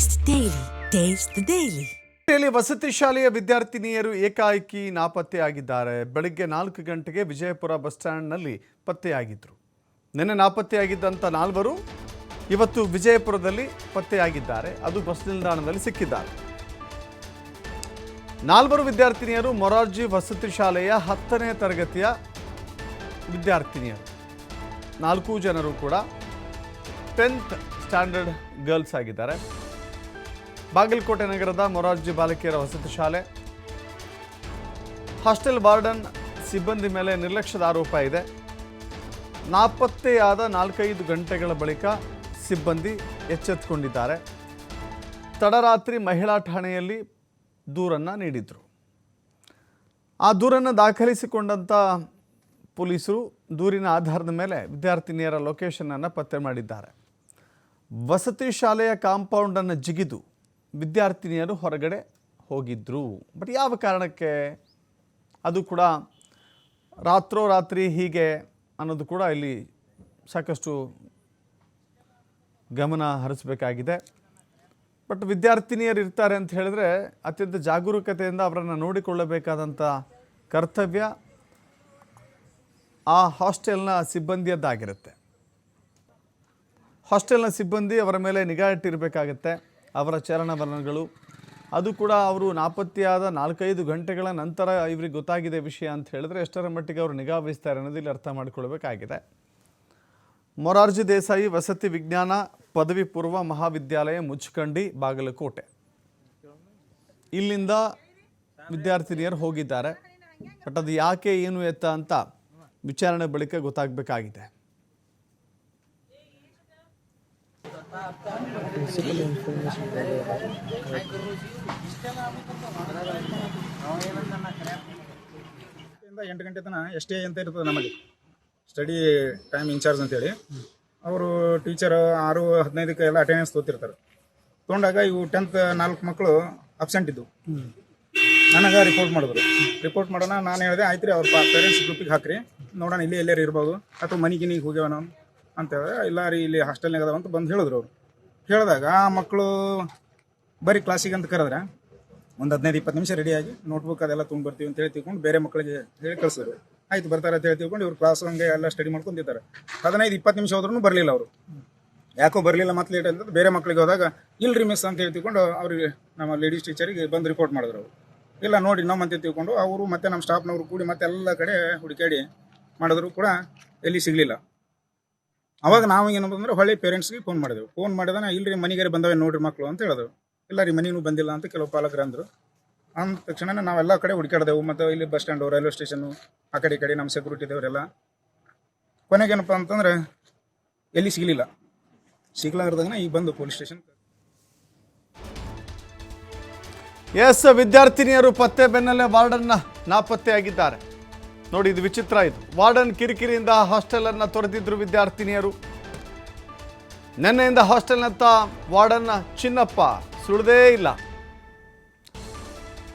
Taste daily taste daily ವಸತಿ ಶಾಲೆಯ ವಿದ್ಯಾರ್ಥಿನಿಯರು ಏಕಾಏಕಿ ನಾಪತ್ತೆಯಾಗಿದ್ದಾರೆ. ಬೆಳಗ್ಗೆ ನಾಲ್ಕು ಗಂಟೆಗೆ ವಿಜಯಪುರ ಬಸ್ ಸ್ಟ್ಯಾಂಡ್ನಲ್ಲಿ ಪತ್ತೆಯಾಗಿದ್ದರು ನಿನ್ನೆ ನಾಪತ್ತೆಯಾಗಿದ್ದಂಥ ನಾಲ್ವರು ಇವತ್ತು ವಿಜಯಪುರದಲ್ಲಿ ಪತ್ತೆಯಾಗಿದ್ದಾರೆ. ಅದು ಬಸ್ ನಿಲ್ದಾಣದಲ್ಲಿ ಸಿಕ್ಕಿದ್ದಾರೆ. ನಾಲ್ವರು ವಿದ್ಯಾರ್ಥಿನಿಯರು ಮೊರಾರ್ಜಿ ವಸತಿ ಶಾಲೆಯ ಹತ್ತನೇ ತರಗತಿಯ ವಿದ್ಯಾರ್ಥಿನಿಯರು. ನಾಲ್ಕು ಜನರು ಕೂಡ ಟೆಂತ್ ಸ್ಟ್ಯಾಂಡರ್ಡ್ ಗರ್ಲ್ಸ್ ಆಗಿದ್ದಾರೆ. ಬಾಗಲಕೋಟೆ ನಗರದ ಮೊರಾರ್ಜಿ ಬಾಲಕಿಯರ ವಸತಿ ಶಾಲೆ. ಹಾಸ್ಟೆಲ್ ವಾರ್ಡನ್ ಸಿಬ್ಬಂದಿ ಮೇಲೆ ನಿರ್ಲಕ್ಷ್ಯದ ಆರೋಪ ಇದೆ. ನಾಪತ್ತೆಯಾದ ನಾಲ್ಕೈದು ಗಂಟೆಗಳ ಬಳಿಕ ಸಿಬ್ಬಂದಿ ಎಚ್ಚೆತ್ತುಕೊಂಡಿದ್ದಾರೆ ತಡರಾತ್ರಿ ಮಹಿಳಾ ಠಾಣೆಯಲ್ಲಿ ದೂರನ್ನು ನೀಡಿದರು. ಆ ದೂರನ್ನು ದಾಖಲಿಸಿಕೊಂಡಂಥ ಪೊಲೀಸರು ದೂರಿನ ಆಧಾರದ ಮೇಲೆ ವಿದ್ಯಾರ್ಥಿನಿಯರ ಲೊಕೇಶನನ್ನು ಪತ್ತೆ ಮಾಡಿದ್ದಾರೆ. ವಸತಿ ಶಾಲೆಯ ಕಾಂಪೌಂಡನ್ನು ಜಿಗಿದು ವಿದ್ಯಾರ್ಥಿನಿಯರು ಹೊರಗಡೆ ಹೋಗಿದ್ದರು ಬಟ್ ಯಾವ ಕಾರಣಕ್ಕೆ? ಅದು ಕೂಡ ರಾತ್ರೋರಾತ್ರಿ ಹೀಗೆ ಅನ್ನೋದು ಕೂಡ ಇಲ್ಲಿ ಸಾಕಷ್ಟು ಗಮನ ಹರಿಸಬೇಕಾಗಿದೆ. ಬಟ್ ವಿದ್ಯಾರ್ಥಿನಿಯರು ಇರ್ತಾರೆ ಅಂತ ಹೇಳಿದ್ರೆ ಅತ್ಯಂತ ಜಾಗರೂಕತೆಯಿಂದ ಅವರನ್ನು ನೋಡಿಕೊಳ್ಳಬೇಕಾದಂಥ ಕರ್ತವ್ಯ ಆ ಹಾಸ್ಟೆಲ್ನ ಸಿಬ್ಬಂದಿಯದ್ದಾಗಿರುತ್ತೆ. ಹಾಸ್ಟೆಲ್ನ ಸಿಬ್ಬಂದಿ ಅವರ ಮೇಲೆ ನಿಗಾ ಇಟ್ಟಿರಬೇಕಾಗತ್ತೆ. ಅವರ ಚಲನವಲನಗಳು ಅದು ಕೂಡ ಅವರು ನಾಪತ್ತೆಯಾದ ನಾಲ್ಕೈದು ಗಂಟೆಗಳ ನಂತರ ಇವ್ರಿಗೆ ಗೊತ್ತಾಗಿದೆ ವಿಷಯ ಅಂತ ಹೇಳಿದ್ರೆ ಎಷ್ಟರ ಮಟ್ಟಿಗೆ ಅವರು ನಿಗಾ ವಹಿಸ್ತಾರೆ ಅನ್ನೋದು ಇಲ್ಲಿ ಅರ್ಥ ಮಾಡಿಕೊಳ್ಬೇಕಾಗಿದೆ. ಮೊರಾರ್ಜಿ ದೇಸಾಯಿ ವಸತಿ ವಿಜ್ಞಾನ ಪದವಿ ಪೂರ್ವ ಮಹಾವಿದ್ಯಾಲಯ ಮುಚ್ಕಂಡಿ, ಬಾಗಲಕೋಟೆ. ಇಲ್ಲಿಂದ ವಿದ್ಯಾರ್ಥಿನಿಯರು ಹೋಗಿದ್ದಾರೆ. ಬಟ್ ಅದು ಯಾಕೆ ಏನು ಎತ್ತ ಅಂತ ವಿಚಾರಣೆ ಬಳಿಕ ಗೊತ್ತಾಗಬೇಕಾಗಿದೆ. ಇಂದ ಎಂಟು ಗಂಟೆ ತನಕ ಎಷ್ಟೇ ಅಂತ ಇರ್ತದೆ ನಮಗೆ. ಸ್ಟಡಿ ಟೈಮ್ ಇನ್ಚಾರ್ಜ್ ಅಂತೇಳಿ. ಅವರು ಟೀಚರ್ ಆರು, ಹದಿನೈದಕ್ಕೆ ಎಲ್ಲ ಅಟೆಂಡೆನ್ಸ್ ತೋತಿರ್ತಾರೆ. ತೊಗೊಂಡಾಗ ಇವು ಟೆಂತ್ ನಾಲ್ಕು ಮಕ್ಕಳು ಅಬ್ಸೆಂಟ್ ಇದ್ದು. ನನಗೆ ರಿಪೋರ್ಟ್ ಮಾಡಿದ್ರು. ರಿಪೋರ್ಟ್ ಮಾಡೋಣ, ನಾನು ಹೇಳಿದೆ ಆಯ್ತು ರೀ ಅವ್ರ ಪೇರೆಂಟ್ಸ್ ಗ್ರೂಪಿಗೆ ಹಾಕ್ರಿ. ನೋಡೋಣ, ಇಲ್ಲಿ ಎಲ್ಲರೂ ಇರ್ಬೋದು. ಅಥವಾ ಮನೆಗಿನಿಗೆ ಹೋಗ್ಯಾವ ನಾವು. ಅಂತ ಹೇಳಿದ್ರೆ ಇಲ್ಲ ರೀ, ಇಲ್ಲಿ ಹಾಸ್ಟೆಲ್ನಾಗ ಅದಾವ ಅಂತ ಬಂದು ಹೇಳಿದ್ರು ಅವರು. ಹೇಳಿದಾಗ, ಆ ಮಕ್ಕಳು ಬರೀ ಕ್ಲಾಸಿಗೆ ಅಂತ ಕರೆದ್ರೆ ಒಂದು ಹದಿನೈದು, ಇಪ್ಪತ್ತು ನಿಮಿಷ ರೆಡಿಯಾಗಿ ನೋಟ್ಬುಕ್ ಅದೆಲ್ಲ ತುಂಬ ಬರ್ತೀವಿ ಅಂತ ಹೇಳಿ ತಿಳ್ಕೊಂಡು ಬೇರೆ ಮಕ್ಕಳಿಗೆ ಹೇಳಿ ಕಳಿಸಿದ್ರು. ಆಯ್ತು, ಬರ್ತಾರೆ ಅಂತ ಹೇಳಿ ತಿಳ್ಕೊಂಡು ಇವ್ರು ಕ್ಲಾಸ್ ಹಂಗೆ ಎಲ್ಲ ಸ್ಟಡಿ ಮಾಡ್ಕೊಂಡಿದ್ದಾರೆ ಹದಿನೈದು, ಇಪ್ಪತ್ತು ನಿಮಿಷ ಹೋದ್ರೂ ಬರಲಿಲ್ಲ ಅವರು. ಯಾಕೋ ಬರಲಿಲ್ಲ ಮತ್ತೆ ಲೇಟ್ ಅಂತ ಬೇರೆ ಮಕ್ಕಳಿಗೆ ಹೋದಾಗ, ಇಲ್ರಿ ಮಿಸ್ ಅಂತ ಹೇಳಿ ತಿಳ್ಕೊಂಡು ಅವ್ರಿಗೆ ನಮ್ಮ ಲೇಡೀಸ್ ಟೀಚರಿಗೆ ಬಂದು ರಿಪೋರ್ಟ್ ಮಾಡಿದ್ರು ಅವರು. ಇಲ್ಲ, ನೋಡಿ ನಮ್ಮ ಅಂತ ತಿಳ್ಕೊಂಡು ಅವರು ಮತ್ತೆ ನಮ್ಮ ಸ್ಟಾಫ್ನವರು ಕೂಡಿ ಮತ್ತೆ ಎಲ್ಲ ಕಡೆ ಹುಡುಕಾಡಿ ಮಾಡಿದ್ರು ಕೂಡ ಎಲ್ಲಿ ಸಿಗಲಿಲ್ಲ. ಅವಾಗ ನಾವು ಏನಪ್ಪ ಅಂದ್ರೆ ಹೊಳ್ಳಿ ಪೇರೆಂಟ್ಸ್ಗೆ ಫೋನ್ ಮಾಡಿದೆವು. ಫೋನ್ ಮಾಡಿದಾನ, ಇಲ್ರಿ ಮನೆಗೆ ಬಂದವೆ ನೋಡ್ರಿ ಮಕ್ಕಳು ಅಂತ ಹೇಳಿದ್ರು ಇಲ್ಲ ರೀ ಮನೆಗೂ ಬಂದಿಲ್ಲ ಅಂತ ಕೆಲವು ಪಾಲಕರು ಅಂದರು. ಅಂದ ತಕ್ಷಣ ನಾವೆಲ್ಲ ಕಡೆ ಹುಡುಕಾಡ್ದೆವು ಮತ್ತು ಇಲ್ಲಿ ಬಸ್ ಸ್ಟ್ಯಾಂಡು ರೈಲ್ವೆ ಸ್ಟೇಷನ್ನು ಆ ಕಡೆ ಕಡೆ ನಮ್ಮ ಸೆಕ್ಯೂರಿಟಿ ಇದ್ದವರೆಲ್ಲ ಕೊನೆಗೇನಪ್ಪ ಅಂತಂದ್ರೆ ಎಲ್ಲಿ ಸಿಗಲಿಲ್ಲ. ಸಿಗ್ಲಾರ್ದಾಗ ಈಗ ಬಂದು ಪೊಲೀಸ್ ಸ್ಟೇಷನ್ ಎಸ್ ವಿದ್ಯಾರ್ಥಿನಿಯರು ಪತ್ತೆ ಬೆನ್ನಲ್ಲೇ ವಾರ್ಡನ್ನ ನಾಪತ್ತೆಯಾಗಿದ್ದಾರೆ. ನೋಡಿ, ಇದು ವಿಚಿತ್ರ ಇದು ವಾರ್ಡನ್ ಕಿರಿಕಿರಿಯಿಂದ ಹಾಸ್ಟೆಲನ್ನು ತೊರೆದಿದ್ರು ವಿದ್ಯಾರ್ಥಿನಿಯರು. ನಿನ್ನೆಯಿಂದ ಹಾಸ್ಟೆಲ್ನತ್ತ ವಾರ್ಡನ್ನ ಚಿನ್ನಪ್ಪ ಸುಳ್ದೇ ಇಲ್ಲ.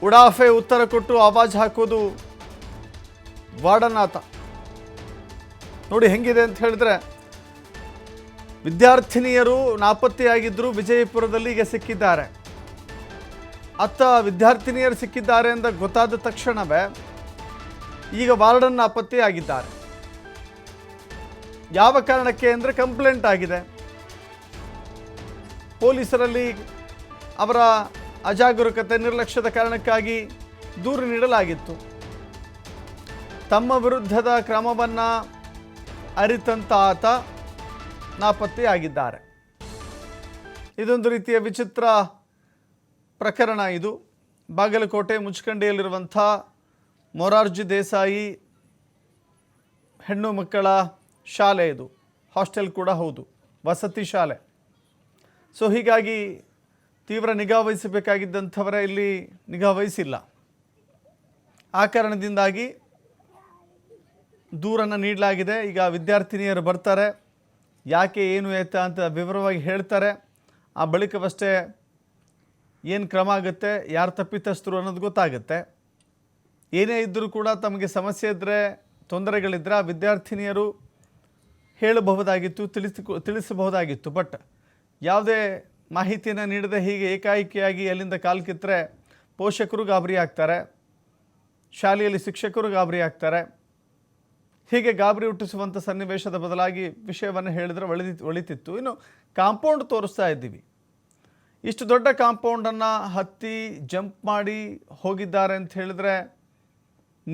ಉಡಾಫೆ ಉತ್ತರ ಕೊಟ್ಟು ಆವಾಜ್ ಹಾಕೋದು ವಾರ್ಡನ್ ಆತ ನೋಡಿ, ಹೆಂಗಿದೆ ಅಂತ ಹೇಳಿದ್ರೆ, ವಿದ್ಯಾರ್ಥಿನಿಯರು ನಾಪತ್ತೆಯಾಗಿದ್ದರು ವಿಜಯಪುರದಲ್ಲಿ ಈಗ ಸಿಕ್ಕಿದ್ದಾರೆ. ಅತ್ತ ವಿದ್ಯಾರ್ಥಿನಿಯರು ಸಿಕ್ಕಿದ್ದಾರೆ ಅಂತ ಗೊತ್ತಾದ ತಕ್ಷಣವೇ ಈಗ ವಾರ್ಡನ್ ನಾಪತ್ತೆಯಾಗಿದ್ದಾರೆ ಯಾವ ಕಾರಣಕ್ಕೆ ಅಂದರೆ ಕಂಪ್ಲೇಂಟ್ ಆಗಿದೆ. ಪೊಲೀಸರಲ್ಲಿ ಅವರ ಅಜಾಗರೂಕತೆ ನಿರ್ಲಕ್ಷ್ಯದ ಕಾರಣಕ್ಕಾಗಿ ದೂರು ನೀಡಲಾಗಿತ್ತು. ತಮ್ಮ ವಿರುದ್ಧದ ಕ್ರಮವನ್ನು ಅರಿತಂತ ಆತ ನಾಪತ್ತೆಯಾಗಿದ್ದಾರೆ ಇದೊಂದು ರೀತಿಯ ವಿಚಿತ್ರ ಪ್ರಕರಣ ಇದು. ಬಾಗಲಕೋಟೆ ಮುಚ್ಕಂಡಿಯಲ್ಲಿರುವಂಥ ಮೊರಾರ್ಜಿ ದೇಸಾಯಿ ಹೆಣ್ಣು ಮಕ್ಕಳ ಶಾಲೆ ಇದು. ಹಾಸ್ಟೆಲ್ ಕೂಡ ಹೌದು. ವಸತಿ ಶಾಲೆ. ಸೊ ಹೀಗಾಗಿ ತೀವ್ರ ನಿಗಾ ವಹಿಸಬೇಕಾಗಿದ್ದಂಥವರ ಇಲ್ಲಿ ನಿಗಾ ವಹಿಸಿಲ್ಲ. ಆ ಕಾರಣದಿಂದಾಗಿ ದೂರನ್ನು ನೀಡಲಾಗಿದೆ. ಈಗ ವಿದ್ಯಾರ್ಥಿನಿಯರು ಬರ್ತಾರೆ. ಯಾಕೆ ಏನು ಏತ ಅಂತ ವಿವರವಾಗಿ ಹೇಳ್ತಾರೆ. ಆ ಬಳಿಕವಷ್ಟೇ ಏನು ಕ್ರಮ ಆಗುತ್ತೆ, ಯಾರು ತಪ್ಪಿತಸ್ಥರು ಅನ್ನೋದು ಗೊತ್ತಾಗುತ್ತೆ. ಏನೇ ಇದ್ದರೂ ಕೂಡ ತಮಗೆ ಸಮಸ್ಯೆ ಇದ್ದರೆ ತೊಂದರೆಗಳಿದ್ದರೆ ಆ ವಿದ್ಯಾರ್ಥಿನಿಯರು ಹೇಳಬಹುದಾಗಿತ್ತು ತಿಳಿಸಿ ತಿಳಿಸಬಹುದಾಗಿತ್ತು. ಬಟ್ ಯಾವುದೇ ಮಾಹಿತಿಯನ್ನು ನೀಡದೆ ಹೀಗೆ ಏಕಾಏಕಿಯಾಗಿ ಅಲ್ಲಿಂದ ಕಾಲು ಕಿತ್ತರೆ ಪೋಷಕರು ಗಾಬರಿ ಆಗ್ತಾರೆ, ಶಾಲೆಯಲ್ಲಿ ಶಿಕ್ಷಕರು ಗಾಬರಿ ಆಗ್ತಾರೆ. ಹೀಗೆ ಗಾಬರಿ ಹುಟ್ಟಿಸುವಂಥ ಸನ್ನಿವೇಶದ ಬದಲಾಗಿ ವಿಷಯವನ್ನು ಹೇಳಿದರೆ ಒಳಿ ಒಳಿತಿತ್ತು. ಇನ್ನು ಕಾಂಪೌಂಡ್ ತೋರಿಸ್ತಾ ಇದ್ದೀವಿ. ಇಷ್ಟು ದೊಡ್ಡ ಕಾಂಪೌಂಡನ್ನು ಹತ್ತಿ ಜಂಪ್ ಮಾಡಿ ಹೋಗಿದ್ದಾರೆ ಅಂತ ಹೇಳಿದ್ರೆ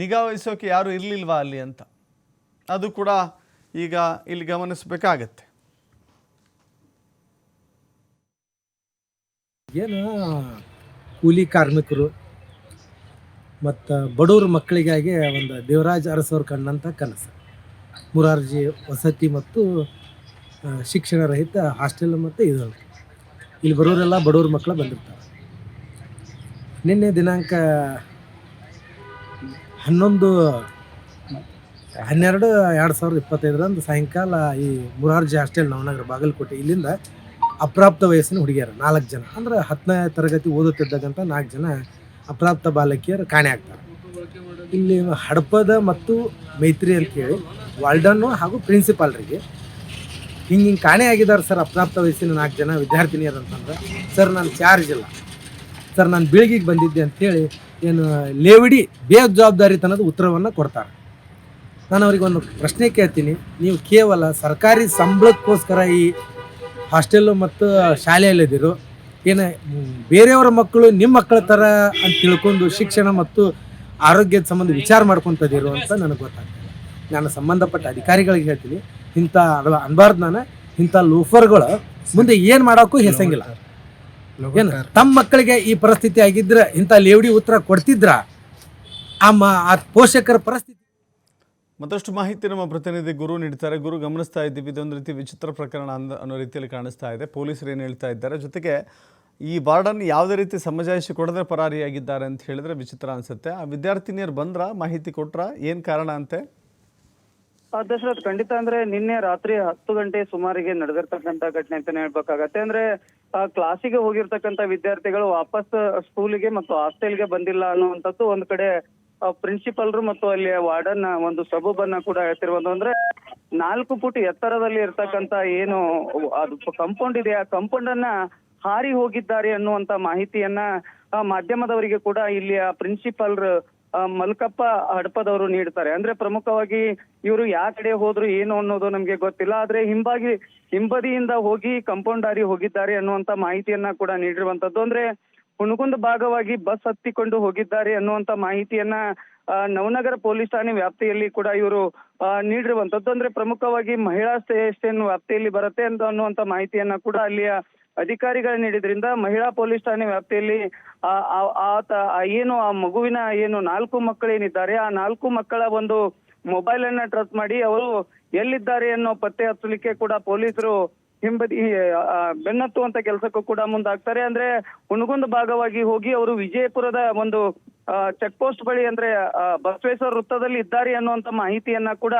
ನಿಗಾ ವಹಿಸೋಕೆ ಯಾರೂ ಇರಲಿಲ್ವಾ ಅಲ್ಲಿ ಅಂತ? ಅದು ಕೂಡ ಈಗ ಇಲ್ಲಿ ಗಮನಿಸಬೇಕಾಗತ್ತೆ. ಏನು ಕೂಲಿ ಕಾರ್ಮಿಕರು ಮತ್ತು ಬಡವ್ರ ಮಕ್ಕಳಿಗಾಗಿ ಒಂದು ದೇವರಾಜ್ ಅರಸವ್ರು ಕಂಡಂಥ ಕನಸು. ಮುರಾರ್ಜಿ ವಸತಿ ಮತ್ತು ಶಿಕ್ಷಣ ರಹಿತ ಹಾಸ್ಟೆಲ್ ಮತ್ತು ಇದು ಇಲ್ಲಿ ಬರೋರೆಲ್ಲ ಬಡವ್ರ ಮಕ್ಕಳು ಬಂದಿರ್ತಾರೆ. ನಿನ್ನೆ ದಿನಾಂಕ ಹನ್ನೊಂದು, ಹನ್ನೆರಡು ಎರಡು ಸಾವಿರದ ಇಪ್ಪತ್ತೈದರಂದು ಸಾಯಂಕಾಲ ಈ ಮುರಾರ್ಜಿ ಹಾಸ್ಟೆಲ್ ನವನಗರ ಬಾಗಲಕೋಟೆ ಇಲ್ಲಿಂದ ಅಪ್ರಾಪ್ತ ವಯಸ್ಸಿನ ಹುಡುಗಿಯರು, ನಾಲ್ಕು ಜನ. ಅಂದ್ರೆ ಹತ್ತನೇ ತರಗತಿ ಓದುತ್ತಿದ್ದಕ್ಕಂಥ ನಾಲ್ಕು ಜನ ಅಪ್ರಾಪ್ತ ಬಾಲಕಿಯರು ಕಾಣೆ ಆಗ್ತಾರೆ. ಇಲ್ಲಿ ಹಡಪದ ಮತ್ತು ಮೈತ್ರಿ ಅಂತೇಳಿ ವಾಲ್ಡನ್ನು ಹಾಗೂ ಪ್ರಿನ್ಸಿಪಾಲ್ರಿಗೆ ಹಿಂಗೆ ಹಿಂಗೆ ಕಾಣೆ ಆಗಿದ್ದಾರೆ ಸರ್ ಅಪ್ರಾಪ್ತ ವಯಸ್ಸಿನ ನಾಲ್ಕು ಜನ ವಿದ್ಯಾರ್ಥಿನಿಯರು ಅಂತಂದ್ರೆ, ಸರ್, ನಾನು ಚಾರ್ಜ್ ಇಲ್ಲ. ಸರ್, ನಾನು ಬೀಳ್ಗಿಗೆ ಬಂದಿದ್ದೆ ಅಂತೇಳಿ ಏನು, ಲೇವಡಿ ಬೇಜವಾಬ್ದಾರಿತನದ ಉತ್ತರವನ್ನು ಕೊಡ್ತಾರೆ. ನಾನು ಅವ್ರಿಗೆ ಒಂದು ಪ್ರಶ್ನೆ ಕೇಳ್ತೀನಿ. ನೀವು ಕೇವಲ ಸರ್ಕಾರಿ ಸಂಬಳಕ್ಕೋಸ್ಕರ ಈ ಹಾಸ್ಟೆಲ್ಲು ಮತ್ತು ಶಾಲೆಯಲ್ಲಿದ್ದೀರು, ಏನು ಬೇರೆಯವರ ಮಕ್ಕಳು ನಿಮ್ಮ ಮಕ್ಕಳ ಥರ ಅಂತ ತಿಳ್ಕೊಂಡು ಶಿಕ್ಷಣ ಮತ್ತು ಆರೋಗ್ಯದ ಸಂಬಂಧ ವಿಚಾರ ಮಾಡ್ಕೊತದಿರು ಅಂತ ನನಗೆ ಗೊತ್ತಾಗ್ತದೆ. ನಾನು ಸಂಬಂಧಪಟ್ಟ ಅಧಿಕಾರಿಗಳಿಗೆ ಹೇಳ್ತೀನಿ. ಇಂಥ ಅನ್ಬ- ಅನ್ಬಾರ್ದು ನಾನು. ಇಂಥ ಲೂಫರ್ಗಳು ಮುಂದೆ ಏನು ಮಾಡೋಕ್ಕೂ ಹೆಸಂಗಿಲ್ಲ. ಏನು? ತಮ್ಮ ಮಕ್ಕಳಿಗೆ ಈ ಪರಿಸ್ಥಿತಿ ಆಗಿದ್ರೆ ಇಂಥ ಲೇವಡಿ ಉತ್ತರ ಕೊಡ್ತಿದ್ರ? ಆ ಮ ಆ ಪೋಷಕರ ಪರಿಸ್ಥಿತಿ. ಮತ್ತಷ್ಟು ಮಾಹಿತಿ ನಮ್ಮ ಪ್ರತಿನಿಧಿ ಗುರು ನೀಡ್ತಾರೆ. ಗುರು ಗಮನಿಸ್ತಾ ಇದ್ದೀವಿ. ಇದೊಂದು ರೀತಿ ವಿಚಿತ್ರ ಪ್ರಕರಣ ಅಂದ ಅನ್ನೋ ರೀತಿಯಲ್ಲಿ ಕಾಣಿಸ್ತಾ ಇದೆ. ಪೊಲೀಸರು ಏನು ಹೇಳ್ತಾ ಇದ್ದಾರೆ? ಜೊತೆಗೆ ಈ ಬಾರ್ಡನ್ ಯಾವುದೇ ರೀತಿ ಸಮಜಾಯಿಷಿ ಕೊಡದೆ ಪರಾರಿಯಾಗಿದ್ದಾರೆ ಅಂತ ಹೇಳಿದ್ರೆ ವಿಚಿತ್ರ ಅನಿಸುತ್ತೆ. ಆ ವಿದ್ಯಾರ್ಥಿನಿಯರು ಬಂದ್ರ ಮಾಹಿತಿ ಕೊಟ್ರ ಏನು ಕಾರಣ ಅಂತೆ? ದಶರಥ್ ಖಂಡಿತ ಅಂದ್ರೆ ನಿನ್ನೆ ರಾತ್ರಿ ಹತ್ತು ಗಂಟೆ ಸುಮಾರಿಗೆ ನಡೆದಿರ್ತಕ್ಕಂತ ಘಟನೆ ಅಂತಾನೆ ಹೇಳ್ಬೇಕಾಗತ್ತೆ. ಅಂದ್ರೆ ಕ್ಲಾಸಿಗೆ ಹೋಗಿರ್ತಕ್ಕಂತ ವಿದ್ಯಾರ್ಥಿಗಳು ವಾಪಸ್ ಸ್ಕೂಲಿಗೆ ಮತ್ತು ಹಾಸ್ಟೆಲ್ಗೆ ಬಂದಿಲ್ಲ ಅನ್ನುವಂಥದ್ದು ಒಂದ್ ಕಡೆ ಪ್ರಿನ್ಸಿಪಲ್ರು ಮತ್ತು ಅಲ್ಲಿ ವಾರ್ಡನ್ ಒಂದು ಸಬೂಬನ್ನ ಕೂಡ ಹೇಳ್ತಿರುವುದು ಅಂದ್ರೆ ನಾಲ್ಕು ಫುಟ್ ಎತ್ತರದಲ್ಲಿ ಇರ್ತಕ್ಕಂತ ಏನು ಅದು ಕಂಪೌಂಡ್ ಇದೆ. ಆ ಕಂಪೌಂಡ್ ಅನ್ನ ಹಾರಿ ಹೋಗಿದ್ದಾರೆ ಅನ್ನುವಂತ ಮಾಹಿತಿಯನ್ನ ಆ, ಮಾಧ್ಯಮದವರಿಗೆ ಕೂಡ ಇಲ್ಲಿಯ ಪ್ರಿನ್ಸಿಪಲ್ ಮಲ್ಕಪ್ಪ ಹಡಪದವರು ನೀಡ್ತಾರೆ. ಅಂದ್ರೆ ಪ್ರಮುಖವಾಗಿ ಇವರು ಯಾವ ಕಡೆ ಹೋದ್ರು ಏನು ಅನ್ನೋದು ನಮ್ಗೆ ಗೊತ್ತಿಲ್ಲ. ಆದ್ರೆ ಹಿಂಬಾಗಿ, ಹಿಂಬದಿಯಿಂದ ಹೋಗಿ ಕಂಪೌಂಡ್ ಹಾರಿ ಹೋಗಿದ್ದಾರೆ ಅನ್ನುವಂತ ಮಾಹಿತಿಯನ್ನ ಕೂಡ ನೀಡಿರುವಂತದ್ದು. ಅಂದ್ರೆ ಹುಣಗುಂದ ಭಾಗವಾಗಿ ಬಸ್ ಹತ್ತಿಕೊಂಡು ಹೋಗಿದ್ದಾರೆ ಅನ್ನುವಂತ ಮಾಹಿತಿಯನ್ನ ನವನಗರ ಪೊಲೀಸ್ ಠಾಣೆ ವ್ಯಾಪ್ತಿಯಲ್ಲಿ ಕೂಡ ಇವರು ನೀಡಿರುವಂತದ್ದು. ಅಂದ್ರೆ ಪ್ರಮುಖವಾಗಿ ಮಹಿಳಾ ಸ್ಟೇಷನ್ ವ್ಯಾಪ್ತಿಯಲ್ಲಿ ಬರುತ್ತೆ ಅಂತ ಅನ್ನುವಂತ ಮಾಹಿತಿಯನ್ನ ಕೂಡ ಅಲ್ಲಿಯ ಅಧಿಕಾರಿಗಳು ನೀಡಿದ್ರಿಂದ ಮಹಿಳಾ ಪೊಲೀಸ್ ಠಾಣೆ ವ್ಯಾಪ್ತಿಯಲ್ಲಿ ಆತ ಏನು, ಆ ಮಗುವಿನ ಏನು ನಾಲ್ಕು ಮಕ್ಕಳೇನಿದ್ದಾರೆ ಆ ನಾಲ್ಕು ಮಕ್ಕಳ ಒಂದು ಮೊಬೈಲ್ ಅನ್ನ ಟ್ರಸ್ ಮಾಡಿ ಅವರು ಎಲ್ಲಿದ್ದಾರೆ ಅನ್ನೋ ಪತ್ತೆ ಹಚ್ಚಲಿಕ್ಕೆ ಕೂಡ ಪೊಲೀಸರು ಹಿಂಬದಿ ಬೆನ್ನತ್ತುವಂತ ಕೆಲಸಕ್ಕೂ ಕೂಡ ಮುಂದಾಗ್ತಾರೆ. ಅಂದ್ರೆ ಹುಣಗುಂದ ಭಾಗವಾಗಿ ಹೋಗಿ ಅವರು ವಿಜಯಪುರದ ಒಂದು ಚೆಕ್ ಪೋಸ್ಟ್ ಬಳಿ ಅಂದ್ರೆ ಬಸವೇಶ್ವರ ವೃತ್ತದಲ್ಲಿ ಇದ್ದಾರೆ ಅನ್ನುವಂತ ಮಾಹಿತಿಯನ್ನ ಕೂಡ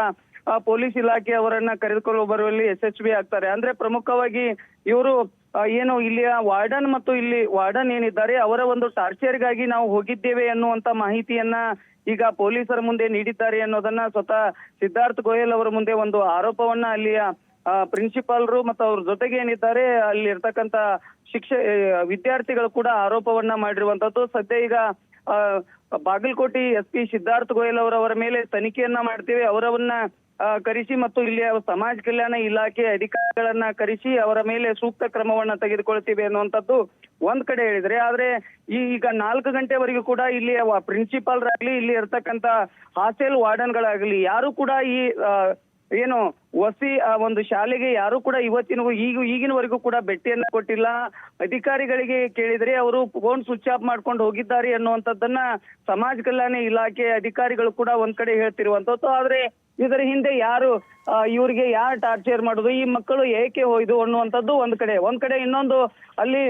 ಪೊಲೀಸ್ ಇಲಾಖೆ ಅವರನ್ನ ಕರೆದುಕೊಂಡು ಬರುವಲ್ಲಿ ಯಶಸ್ವಿ ಆಗ್ತಾರೆ. ಅಂದ್ರೆ ಪ್ರಮುಖವಾಗಿ ಇವರು ಏನು ಇಲ್ಲಿಯ ವಾರ್ಡನ್ ಮತ್ತು ಇಲ್ಲಿ ವಾರ್ಡನ್ ಏನಿದ್ದಾರೆ, ಅವರ ಒಂದು ಟಾರ್ಚರ್ಗಾಗಿ ನಾವು ಹೋಗಿದ್ದೇವೆ ಅನ್ನುವಂತ ಮಾಹಿತಿಯನ್ನ ಈಗ ಪೊಲೀಸರ ಮುಂದೆ ನೀಡಿದ್ದಾರೆ ಅನ್ನೋದನ್ನ ಸ್ವತಃ ಸಿದ್ಧಾರ್ಥ್ ಗೋಯಲ್ ಅವರ ಮುಂದೆ ಒಂದು ಆರೋಪವನ್ನ ಅಲ್ಲಿಯ ಪ್ರಿನ್ಸಿಪಾಲ್ರು ಮತ್ತು ಅವ್ರ ಜೊತೆಗೆ ಏನಿದ್ದಾರೆ ಅಲ್ಲಿ ಇರ್ತಕ್ಕಂತ ಶಿಕ್ಷ ವಿದ್ಯಾರ್ಥಿಗಳು ಕೂಡ ಆರೋಪವನ್ನ ಮಾಡಿರುವಂತದ್ದು. ಸದ್ಯ ಈಗ ಬಾಗಲಕೋಟೆ ಎಸ್ ಪಿ ಸಿದ್ಧಾರ್ಥ್ ಗೋಯಲ್ ಅವರವರ ಮೇಲೆ ತನಿಖೆಯನ್ನ ಮಾಡ್ತೀವಿ. ಅವರವನ್ನ ಕರೆಸಿ ಮತ್ತು ಇಲ್ಲಿ ಸಮಾಜ ಕಲ್ಯಾಣ ಇಲಾಖೆ ಅಧಿಕಾರಿಗಳನ್ನ ಕರೆಸಿ ಅವರ ಮೇಲೆ ಸೂಕ್ತ ಕ್ರಮವನ್ನ ತೆಗೆದುಕೊಳ್ತೀವಿ ಅನ್ನುವಂಥದ್ದು ಒಂದ್ ಕಡೆ ಹೇಳಿದ್ರೆ. ಆದ್ರೆ ಈಗ ನಾಲ್ಕು ಗಂಟೆವರೆಗೂ ಕೂಡ ಇಲ್ಲಿ ಪ್ರಿನ್ಸಿಪಾಲ್ರಾಗ್ಲಿ ಇಲ್ಲಿ ಇರ್ತಕ್ಕಂತ ಹಾಸ್ಟೆಲ್ ವಾರ್ಡನ್ಗಳಾಗ್ಲಿ ಯಾರು ಕೂಡ ಈ ಏನು ವಸಿ ಆ ಒಂದು ಶಾಲೆಗೆ ಯಾರು ಕೂಡ ಇವತ್ತಿನ ಈಗ ಈಗಿನವರೆಗೂ ಕೂಡ ಭೇಟಿಯನ್ನ ಕೊಟ್ಟಿಲ್ಲ. ಅಧಿಕಾರಿಗಳಿಗೆ ಕೇಳಿದ್ರೆ ಅವರು ಫೋನ್ ಸ್ವಿಚ್ ಆಫ್ ಮಾಡ್ಕೊಂಡು ಹೋಗಿದ್ದಾರೆ ಅನ್ನುವಂಥದ್ದನ್ನ ಸಮಾಜ ಕಲ್ಯಾಣ ಇಲಾಖೆ ಅಧಿಕಾರಿಗಳು ಕೂಡ ಒಂದ್ ಕಡೆ ಹೇಳ್ತಿರುವಂತದ್ದು ಆದ್ರೆ ಇದರ ಹಿಂದೆ ಯಾರು ಇವರಿಗೆ ಯಾರು ಟಾರ್ಚರ್ ಮಾಡುದು, ಈ ಮಕ್ಕಳು ಏಕೆ ಹೋಯ್ದು ಅನ್ನುವಂಥದ್ದು ಒಂದ್ ಕಡೆ. ಒಂದ್ ಕಡೆ ಇನ್ನೊಂದು ಅಲ್ಲಿ